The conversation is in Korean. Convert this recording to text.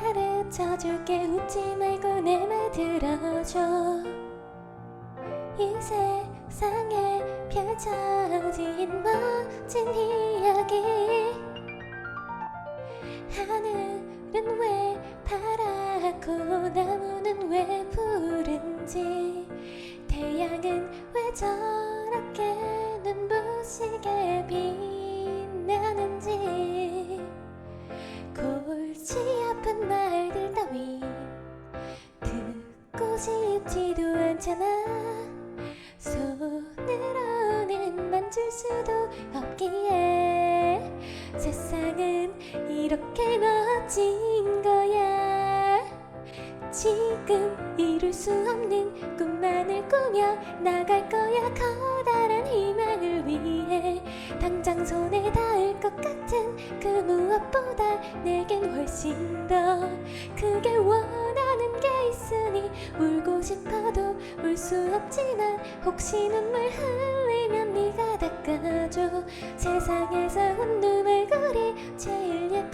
가르쳐 줄게. 웃지 말고 내 말 들어줘. 이 세상에 펼쳐진 멋진 이야기. 하늘은 왜 파랗고 나무는 왜 푸른지. 태양은 왜 저렇게 눈부시게 빛나는지. 골치 아픈 말들 따위. 듣고 싶지도 않잖아. 손으로는 만질 수도 없기에. 세상은 이렇게 멋진 거야. 지금 이룰 수 없는 꿈만을 꾸며 나갈 거야 커다란 희망을 위해. 당장 같은 그 무엇보다 내겐 훨씬 더 크게 원하는 게 있으니 울고 싶어도 울 수 없지만 혹시 눈물 흘리면 네가 닦아줘. 세상에서 웃는 얼굴이 제일 했지만